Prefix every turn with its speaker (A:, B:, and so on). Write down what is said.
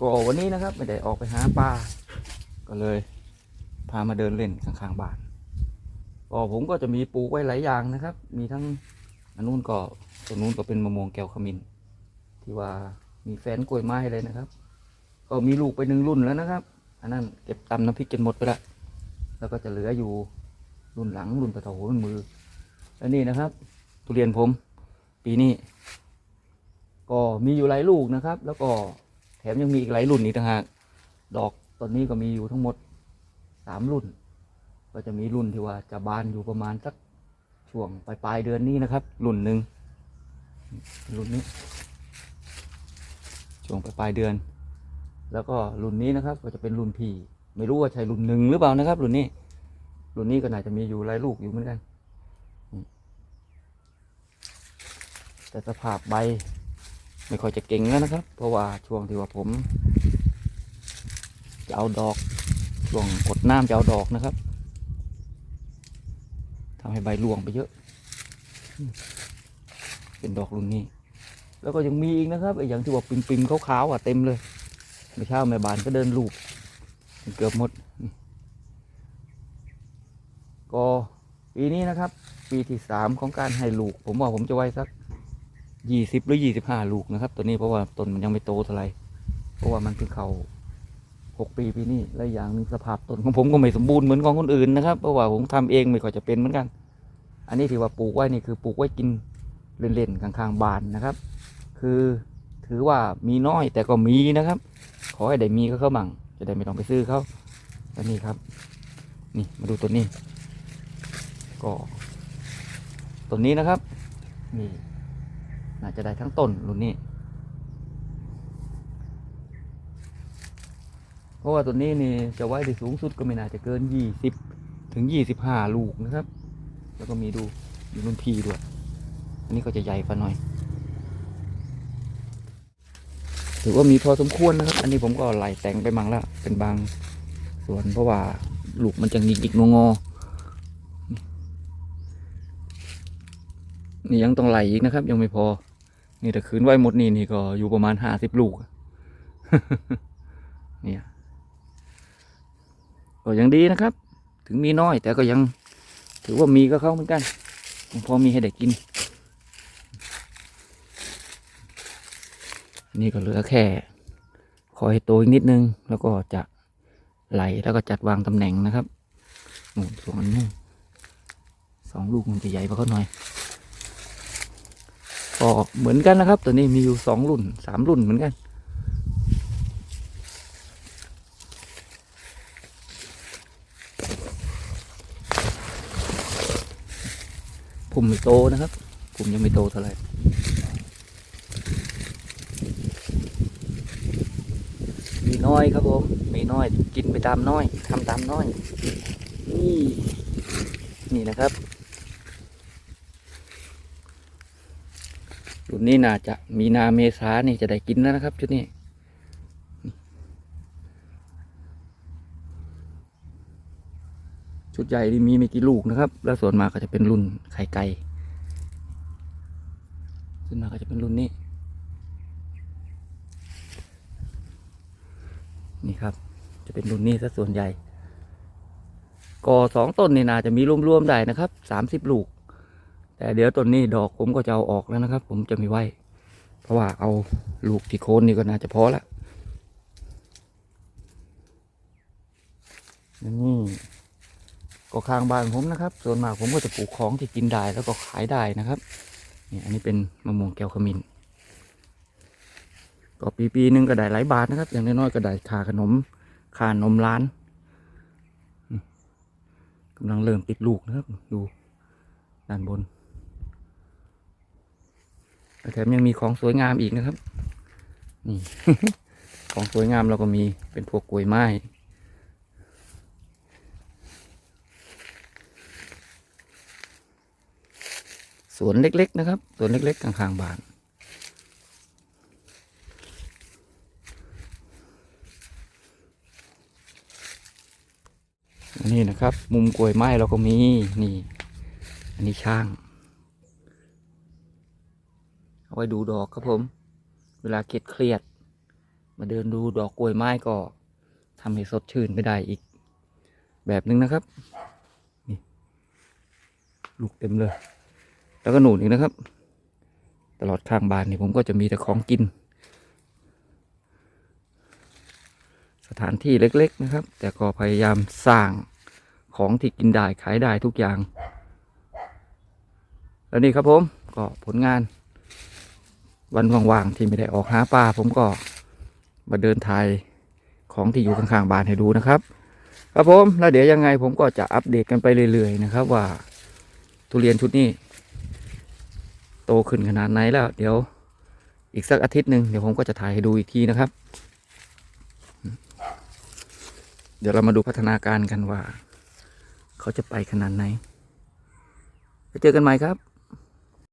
A: ก็วันนี้นะครับ ไม่ได้ออกไปหาปลาก็เลย พามาเดินเล่นข้างๆบ้านก็ผมก็จะมีปลูกไว้หลายอย่างนะครับ มีทั้งอันนู้นก็ตัวนู้นก็เป็นมะม่วงแก้วขมิ้นที่ว่ามีแฟนกล้วยไม้เลยนะครับ ก็มีลูกไปหนึ่งรุ่นแล้วนะครับ อันนั้นเก็บตำน้ำพริกจนหมดไปละแล้วก็จะเหลืออยู่รุ่นหลังรุ่นปะโถรุ่นมือแล้วนี่นะครับ ทุเรียนผม ปีนี้ก็มีอยู่หลายลูกนะครับ แล้วก็ แถมยังมีอีกหลายรุ่นอีกต่างหาก ดอกตอนนี้ก็มีอยู่ทั้งหมดสามรุ่น ก็จะมีรุ่นที่ว่าจะบานอยู่ประมาณสักช่วงปลายปลายเดือนนี้นะครับ รุ่นหนึ่งรุ่นนี้ ช่วงปลายปลายเดือน แล้วก็รุ่นนี้นะครับ ก็จะเป็นรุ่นพี่ไม่รู้ว่าใช่รุ่นหนึ่งหรือเปล่านะครับ รุ่นนี้ รุ่นนี้ก็น่าจะมีอยู่หลายลูกอยู่เหมือนกัน แต่สภาพใบ ไม่ค่อยจะเก่งแล้วนะครับ เพราะว่าช่วงที่ว่าผม จะเอาดอก ช่วงกดน้ำจะเอาดอกนะครับทำให้ใบร่วงไปเยอะ เป็นดอกรุ่นนี้ แล้วก็ยังมีอีกนะครับไอ้อย่างที่ว่าปิมๆขาวๆอะเต็มเลยไม่เช้าแม่บานก็เดินลูบเกือบหมด ก็ปีนี้นะครับ ปีที่สามของการให้ลูก ผมว่าผมจะไว้สัก ยี่สิบหรือยี่สิบห้าลูกนะครับ ตัวนี้เพราะว่าต้นมันยังไม่โตเท่าไหร่เพราะว่ามันเพิ่งเข้าหกปีปีนี้และอย่างนึงสภาพต้นของผมก็ไม่สมบูรณ์เหมือนของคนอื่นนะครับเพราะว่าผมทำเองไม่ค่อยจะเป็นเหมือนกัน อันนี้ที่ว่าปลูกไว้นี่คือปลูกไว้กินเล่นๆข้างๆบานนะครับ คือถือว่ามีน้อยแต่ก็มีนะครับ ขอให้ได้มีก็เข้ามั่งจะได้ไม่ต้องไปซื้อเขาแล้วนี่ครับ นี่มาดูตัวนี้ ก็ต้นนี้นะครับนี่ น่าจะได้ทั้งต้นรุ่นนี้เพราะว่าตัวนี้นี่จะไว้ได้สูงสุดก็ไม่น่าจะเกินยี่สิบถึงยี่สิบห้าลูกนะครับ แล้วก็มีดูมีรุ่นพีด้วย อันนี้ก็จะใหญ่กว่าหน่อย ถือว่ามีพอสมควรนะครับ อันนี้ผมก็ไล่แต่งไปมั่งแล้ว เป็นบางส่วนเพราะว่าลูกมันจะหงิกๆงอนี่ยังต้องไหลอีกนะครับ ยังไม่พอ นี่แต่คืนไว้หมดนี่นี่ก็อยู่ประมาณห้าสิบลูกเนี่ยก็ยังดีนะครับ ถึงมีน้อยแต่ก็ยังถือว่ามีก็เข้าเหมือนกันพอมีให้ได้กิน นี่ก็เหลือแค่ คอยโตอีกนิดนึง แล้วก็จะไหลแล้วก็จัดวางตำแหน่งนะครับนู่นส่วนนู้นสองลูกมันจะใหญ่กว่าเขาหน่อย ก็เหมือนกันนะครับ ตัวนี้มีอยู่สองรุ่นสามรุ่นเหมือนกัน ผมไม่โตนะครับ ผมยังไม่โตเท่าไหร่มีน้อยครับผมมีน้อยกินไปตามน้อยทำตามน้อย นี่ นี่นะครับ รุ่นนี้น่าจะมีนาเมษานี่จะได้กินแล้วนะครับ ชุดนี้ชุดใหญ่นี่มีไม่กี่ลูกนะครับ แล้วส่วนมากก็จะเป็นรุ่นไข่ไก่ส่วนมากก็จะเป็นรุ่นนี้ นี่ครับ จะเป็นรุ่นนี้ซะส่วนใหญ่ก่อสองต้นนี่นาจะมีรวมๆได้นะครับสามสิบลูก แต่เดี๋ยวต้นนี้ดอกผมก็จะเอาออกแล้วนะครับ ผมจะไม่ไว้เพราะว่าเอาลูกที่โคนนี่ก็น่าจะพอละนี่ก็ข้างบ้านผมนะครับ ส่วนมากผมก็จะปลูกของที่กินได้แล้วก็ขายได้นะครับนี่อันนี้เป็นมะม่วงแก้วขมิ้นก็ปีปีหนึ่งก็ได้หลายบาทนะครับ อย่างน้อยๆก็ได้ค่าขนมค่านมร้านกำลังเริ่มติดลูกนะครับ ดูด้านบน แถมยังมีของสวยงามอีกนะครับ นี่ ของสวยงามเราก็มีเป็นพวกกล้วยไม้ สวนเล็ก ๆ นะครับ สวนเล็กๆข้างๆบ้านนนี้นะครับ มุมกล้วยไม้เราก็มีนี่ อันนี้ช่าง เอาไว้ดูดอกครับผม เวลาเก็ดเครียด มาเดินดูดอกกล้วยไม้ก็ทำให้สดชื่นไปได้อีก แบบนึงนะครับนี่ลูกเต็มเลย แล้วก็หนูนอีกนะครับ ตลอดข้างบ้านนี่ผมก็จะมีแต่ของกิน สถานที่เล็ก ๆ นะครับ แต่ก็พยายามสร้างของที่กินได้ขายได้ทุกอย่าง แล้วนี่ครับผมก็ผลงาน วันว่างๆที่ไม่ได้ออกหาปลาผมก็มาเดินถ่ายของที่อยู่ข้างๆบ้านให้ดูนะครับ ครับผมแล้วเดี๋ยวยังไงผมก็จะอัปเดตกันไปเรื่อย ๆ นะครับว่าทุเรียนชุดนี้ โตขึ้นขนาดไหนแล้ว เดี๋ยวอีกสักอาทิตย์หนึ่งเดี๋ยวผมก็จะถ่ายให้ดูอีกทีนะครับ เดี๋ยวเรามาดูพัฒนาการกันว่า เขาจะไปขนาดไหนไปเจอกันใหม่ครับ